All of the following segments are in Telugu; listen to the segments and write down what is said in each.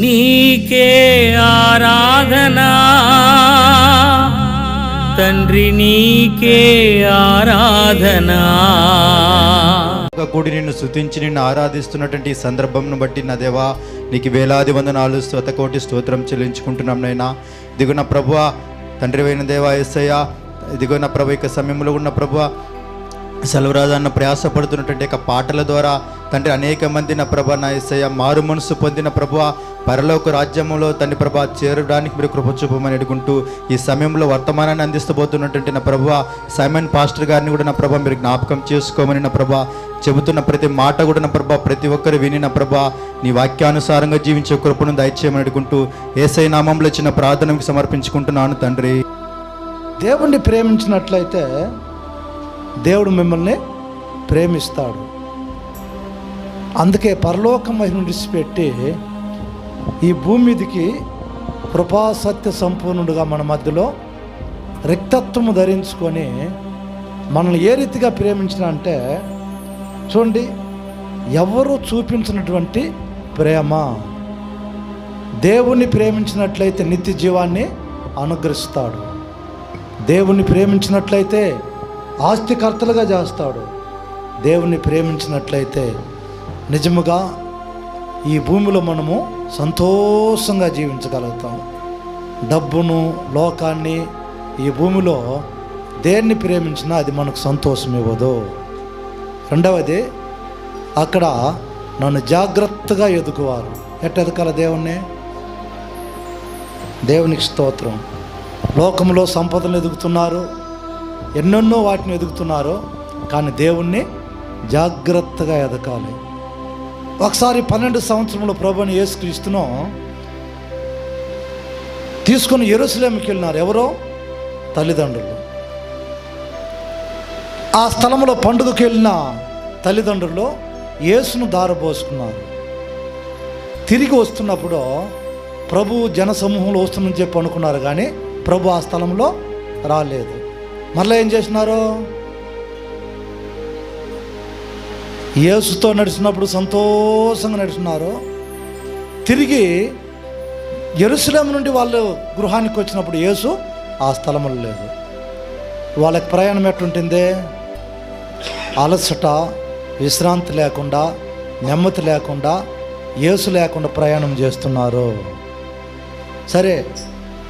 నీకే ఆరాధనా. తండ్రి నీకే ఆరాధనా. ఒక కూడి నిన్ను స్తుతించి నిన్ను ఆరాధిస్తున్నటువంటి ఈ సందర్భంను బట్టి నా దేవా నీకు వేలాది వందనాలు శతకోటి స్తోత్రం చెల్లించుకుంటున్నాం నైనా ఇదిగో నా ప్రభువ తండ్రి అయిన దేవా ఎస్సయ్య ఇదిగో నా ప్రభు యొక్క సమయంలో ఉన్న ప్రభువ సెలవురాజు అన్న ప్రయాసపడుతున్నటువంటి యొక్క పాటల ద్వారా తండ్రి అనేక మంది నా ప్రభ నా ఎస్సయ్య మారు మనసు పొందిన ప్రభు పరలోక రాజ్యంలో తండ్రి ప్రభా చేరడానికి మీరు కృప చూపమని అడుగుంటూ ఈ సమయంలో వర్తమానాన్ని అందిస్తబోతున్నటువంటి నా ప్రభా సైమన్ పాస్టర్ గారిని కూడా నా ప్రభా మీరు జ్ఞాపకం చేసుకోమని నా ప్రభా చెబుతున్న ప్రతి మాట కూడా నా ప్రభ ప్రతి ఒక్కరు విని నా ప్రభా నీ వాక్యానుసారంగా జీవించే కృపను దయచేయమని అడుగుంటూ ఏసై నామంలో చిన్న ప్రార్థనకు సమర్పించుకుంటున్నాను తండ్రి. దేవుణ్ణి ప్రేమించినట్లయితే దేవుడు మిమ్మల్ని ప్రేమిస్తాడు. అందుకే పరలోకం మహిమను విడిచిపెట్టి ఈ భూమి మీదకి కృపాసత్య సంపూర్ణుడుగా మన మధ్యలో రిక్తత్వము ధరించుకొని మనల్ని ఏ రీతిగా ప్రేమించిన అంటే చూడండి ఎవరు చూపించినటువంటి ప్రేమ? దేవుణ్ణి ప్రేమించినట్లయితే నిత్య జీవాన్ని అనుగ్రహిస్తాడు. దేవుణ్ణి ప్రేమించినట్లయితే ఆస్తికర్తలుగా చేస్తాడు. దేవుణ్ణి ప్రేమించినట్లయితే నిజముగా ఈ భూమిలో మనము సంతోషంగా జీవించగలుగుతాం. డబ్బును లోకాన్ని ఈ భూమిలో దేన్ని ప్రేమించినా అది మనకు సంతోషం ఇవ్వదు. రెండవది అక్కడ నన్ను జాగ్రత్తగా ఎదుగువారు. ఎట్ట ఎదకాల దేవుణ్ణి? దేవునికి స్తోత్రం. లోకంలో సంపదలు ఎదుగుతున్నారు. ఎన్నెన్నో వాటిని ఎదుగుతున్నారు. కానీ దేవుణ్ణి జాగ్రత్తగా ఎదకాలి ఒకసారి పన్నెండు సంవత్సరంలో ప్రభుని యేసుక్రీస్తును తీసుకుని ఎరుసలేమికి వెళ్ళినారు. ఎవరో? తల్లిదండ్రులు. ఆ స్థలంలో పండుగకు వెళ్ళిన తల్లిదండ్రులు యేసును దారబోసుకున్నారు. తిరిగి వస్తున్నప్పుడు ప్రభు జనసమూహంలో వస్తుందని చెప్పి అనుకున్నారు కానీ ప్రభు ఆ స్థలంలో రాలేదు. మరలా ఏం చేసినారు? యేసుతో నడిచినప్పుడు సంతోషంగా నడిచినారు. తిరిగి ఎరుసలేం నుండి వాళ్ళు గృహానికి వచ్చినప్పుడు యేసు ఆ స్థలంలో లేదు. వాళ్ళకి ప్రయాణం ఎట్టుంటుంది అలసట విశ్రాంతి లేకుండా నెమ్మది లేకుండా యేసు లేకుండా ప్రయాణం చేస్తున్నారు. సరే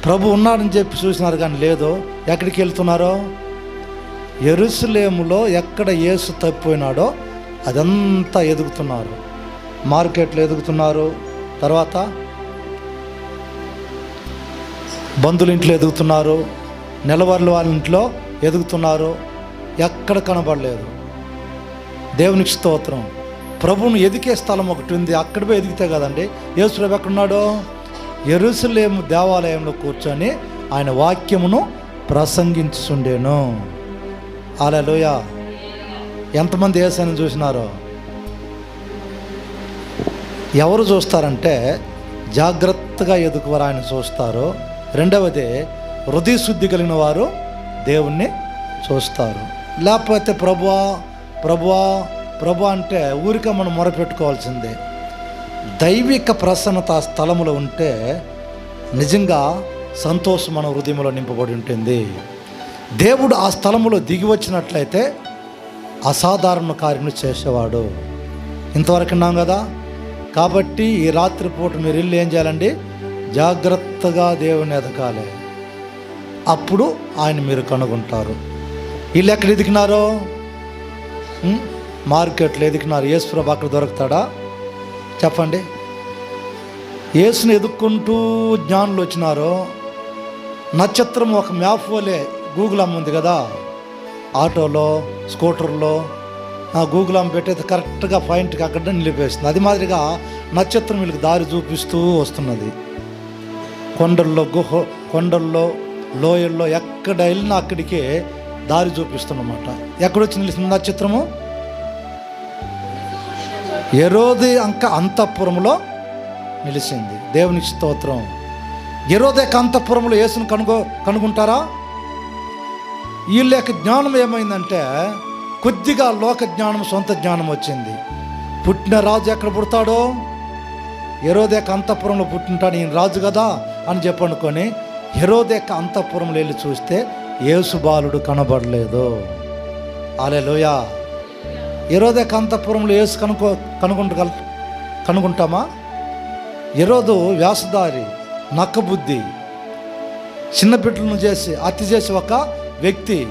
ప్రభు ఉన్నాడని చెప్పి చూసినారు కానీ లేదు. ఎక్కడికి వెళ్తున్నారో? ఎరుసలేములో ఎక్కడ యేసు తప్పిపోయినాడో అదంతా ఎదుగుతున్నారు. మార్కెట్లో ఎదుగుతున్నారు. తర్వాత బంధువుల ఇంట్లో ఎదుగుతున్నారు. నెలవర్ల వాళ్ళ ఇంట్లో ఎదుగుతున్నారు. ఎక్కడ కనబడలేదు. దేవునికి స్తోత్రం. ప్రభువును ఎదికే స్థలం ఒకటి ఉంది. అక్కడ పోయి ఎదిగితే కదండి. యేసుప్రభు ఎక్కడున్నాడు? ఎరుసలేము దేవాలయంలో కూర్చొని ఆయన వాక్యమును ప్రసంగించుండేను అలలోయ ఎంతమంది ఏసాని చూసినారో? ఎవరు చూస్తారంటే జాగ్రత్తగా ఎదుకువరా ఆయన చూస్తారు. రెండవది హృదయ శుద్ధి కలిగిన వారు దేవుణ్ణి చూస్తారు. లేకపోతే ప్రభువా ప్రభువా ప్రభు అంటే ఊరిక మనం మొరపెట్టుకోవాల్సిందే. దైవిక ప్రసన్నత స్థలములో ఉంటే నిజంగా సంతోషం మన హృదయంలో నింపబడి ఉంటుంది. దేవుడు ఆ స్థలములో దిగి వచ్చినట్లయితే అసాధారణ కార్యములు చేసేవాడు. ఇంతవరకు ఉన్నాం కదా? కాబట్టి ఈ రాత్రి పూట మీరు ఇల్లు ఏం చేయాలండి? జాగ్రత్తగా దేవుని ఎదగాలి. అప్పుడు ఆయన మీరు కనుగొంటారు. వీళ్ళు ఎక్కడ ఎదికినారో మార్కెట్లో మార్కెట్లో యేసు యేసుప్రభు అక్కడ దొరుకుతాడా? చెప్పండి. యేసుని ఎదుక్కుంటూ జ్ఞానులు వచ్చినారు. నక్షత్రం ఒక మ్యాప్ వలే గూగుల్ అమ్ముంది కదా? ఆటోలో స్కూటర్లో ఆ గూగుల్ అమ్మ పెట్టేది కరెక్ట్గా పాయింట్కి అక్కడ నిలిపేస్తుంది. అది మాదిరిగా నక్షత్రం వీళ్ళకి దారి చూపిస్తూ వస్తున్నది. కొండల్లో గుహ కొండల్లో లోయల్లో ఎక్కడ వెళ్ళినా అక్కడికే దారి చూపిస్తుందన్నమాట. ఎక్కడొచ్చి నిలిచింది నక్షత్రము? ఎరోది అంక అంతఃపురంలో నిలిచింది. దేవునికి స్తోత్రం. ఎరోదే అంతఃపురంలో యేసును కనుగో కనుగొంటారా? వీళ్ళ యొక్క జ్ఞానం ఏమైందంటే కొద్దిగా లోక జ్ఞానం సొంత జ్ఞానం వచ్చింది. పుట్టిన రాజు ఎక్కడ పుడతాడో? హెరోదేక అంతఃపురంలో పుట్టింటాడు ఈయన రాజు కదా అని చెప్పనుకొని హెరోదేక అంతఃపురంలో వెళ్ళి చూస్తే యేసు బాలుడు కనబడలేదు. లోయా హెరోదేక అంతఃపురంలో యేసు కనుకో కనుగొంటగల కనుగొంటామా? ఎరోదు వ్యాసదారి నక్కబుద్ధి. చిన్న బిడ్డలను చేసి హత్య చేసి ఒక వ్యక్తి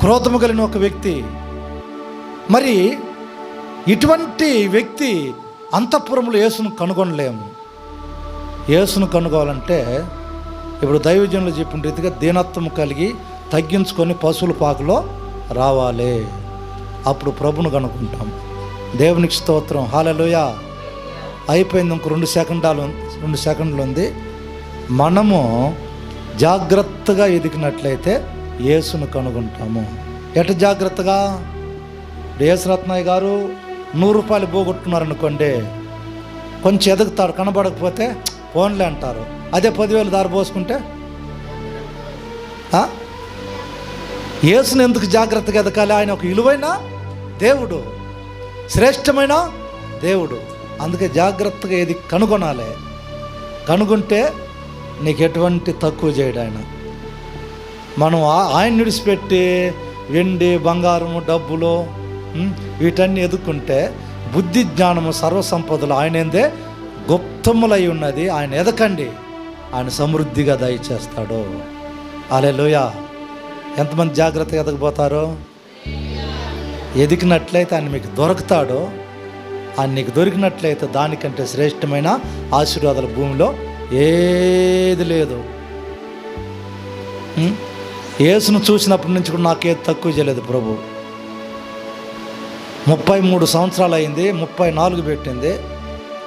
క్రోధము కలిగిన ఒక వ్యక్తి. మరి ఇటువంటి వ్యక్తి అంతఃపురంలో యేసును కనుగొనలేము. యేసును కనుగోవాలంటే ఇప్పుడు దైవజనులు చెప్పిన రీతిగా దీనత్వం కలిగి తగ్గించుకొని పశువుల పాకలో రావాలి. అప్పుడు ప్రభును కనుక్కుంటాం దేవునికి స్తోత్రం. హాలలోయ అయిపోయింది ఇంక రెండు సెకండాలు రెండు సెకండ్లు ఉంది. మనము జాగ్రత్తగా ఎదిగినట్లయితే యేసును కనుగొంటాము. ఎట జాగ్రత్తగా? యేసురత్నయ్య గారు నూరు రూపాయలు పోగొట్టుకున్నారనుకోండి కొంచెం ఎదుగుతాడు కనబడకపోతే ఫోన్లే అంటారు. అదే పదివేలు దారి పోసుకుంటే? యేసును ఎందుకు జాగ్రత్తగా ఎదగాలి? ఆయన ఒక విలువైన దేవుడు శ్రేష్టమైన దేవుడు. అందుకే జాగ్రత్తగా ఏది కనుగొనాలి. కనుగొంటే నీకు ఎటువంటి తక్కువ చేయడు ఆయన. మనం ఆయన విడిచిపెట్టి వెండి బంగారము డబ్బులు వీటన్నీ వీటన్ని ఎదుర్కొంటే బుద్ధి జ్ఞానము సర్వసంపదలు ఆయనందే గుప్తములై ఉన్నది. ఆయన ఎదకండి. ఆయన సమృద్ధిగా దయచేస్తాడు. అలే ఎంతమంది జాగ్రత్తగా ఎదకపోతారో ఎదిగినట్లయితే ఆయన మీకు దొరుకుతాడో. ఆయన నీకు దొరికినట్లయితే దానికంటే శ్రేష్టమైన ఆశీర్వాదాల భూమిలో ఏది లేదు. యేసును చూసినప్పటి నుంచి కూడా నాకేది తక్కువ చేయలేదు ప్రభు. ముప్పై మూడు సంవత్సరాలు అయింది ముప్పై నాలుగు పెట్టింది.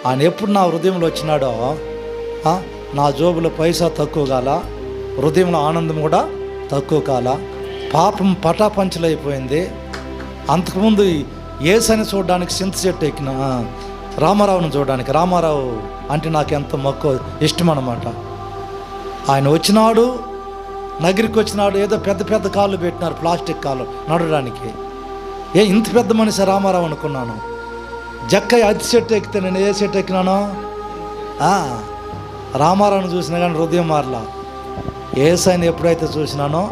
ఆయన ఎప్పుడు నా హృదయంలో వచ్చినాడో నా జోబులో పైసా తక్కువ కాల హృదయంలో ఆనందం కూడా తక్కువ కాల. పాపం పటాపంచలైపోయింది అంతకుముందు ఏసని చూడడానికి సింత చెట్టు ఎక్కిన రామారావును చూడడానికి. రామారావు అంటే నాకు ఎంత మక్కువ ఇష్టం అన్నమాట. ఆయన వచ్చినాడు నగిరికి వచ్చినాడు ఏదో పెద్ద పెద్ద కాళ్ళు పెట్టినారు ప్లాస్టిక్ కాళ్ళు నడవడానికి. ఏ ఇంత పెద్ద మనిషి రామారావు అనుకున్నాను. జక్క అతి చెట్టు ఎక్కితే నేను ఏ చెట్టు ఎక్కినాను? రామారావుని చూసినా కానీ హృదయం మారలా. ఏసైని ఎప్పుడైతే చూసినానో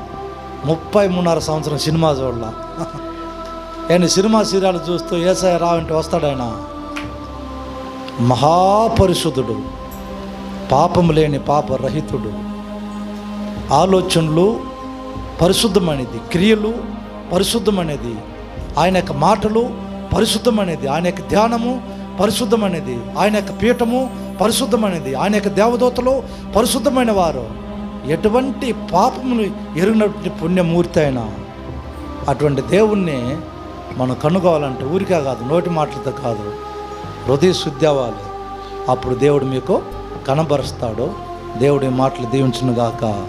ముప్పై మూడున్నర సంవత్సరం సినిమా చూడలా. నేను సినిమా సీరియల్ చూస్తూ ఏసఐ రావంటే వస్తాడాయన మహాపరిశుద్ధుడు పాపం లేని పాప రహితుడు ఆలోచనలు పరిశుద్ధమైనది క్రియలు పరిశుద్ధమైనది. ఆయన యొక్క మాటలు పరిశుద్ధమైనది ఆయన యొక్క ధ్యానము పరిశుద్ధమైనది ఆయన యొక్క పీఠము పరిశుద్ధమైనది ఆయన యొక్క దేవదూతలు పరిశుద్ధమైన వారు. ఎటువంటి పాపమును ఎరిగినటువంటి పుణ్యమూర్తి అయినా అటువంటి దేవుణ్ణి మనం కనుగోవాలంటే ఊరికే కాదు నోటి మాటలతో కాదు హృదయ శుద్ధి అవ్వాలి. అప్పుడు దేవుడు మీకు కనబరుస్తాడు. దేవుడి మాటలు దీవించునుగాక.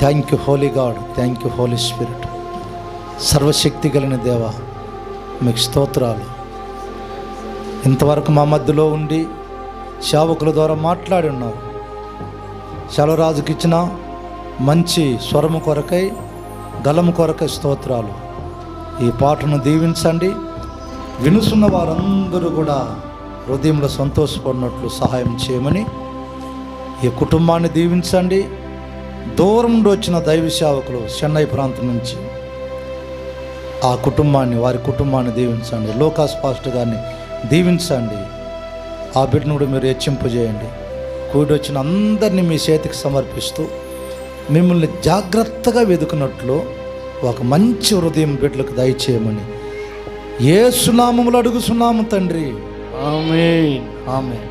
Thank you holy God thank you holy spirit సర్వశక్తి కలిగిన దేవ మీకు స్తోత్రాలు. ఇంతవరకు మా మధ్యలో ఉండి సేవకుల ద్వారా మాట్లాడి ఉన్నారు సెలవరాజుకి ఇచ్చిన మంచి స్వరము కొరకై గలము కొరకై స్తోత్రాలు. ఈ పాటను దీవించండి. వినుసున్న వారందరూ కూడా హృదయంలో సంతోషపడినట్లు సహాయం చేయమని ఈ కుటుంబాన్ని దీవించండి. దూరం నుండి వచ్చిన దైవ సేవకులు చెన్నై ప్రాంతం నుంచి ఆ కుటుంబాన్ని వారి కుటుంబాన్ని దీవించండి. లోకాస్ పాస్టర్ గారిని దీవించండి. ఆ బిడ్డను కూడా మీరు హెచ్చింపజేయండి. కూడి వచ్చిన అందరినీ మీ చేతికి సమర్పిస్తూ మిమ్మల్ని జాగ్రత్తగా వెతుకున్నట్లు ఒక మంచి హృదయం బిడ్డలకు దయచేయమని ఏ సునామములు అడుగుతున్నాము తండ్రి. ఆమేన్. ఆమె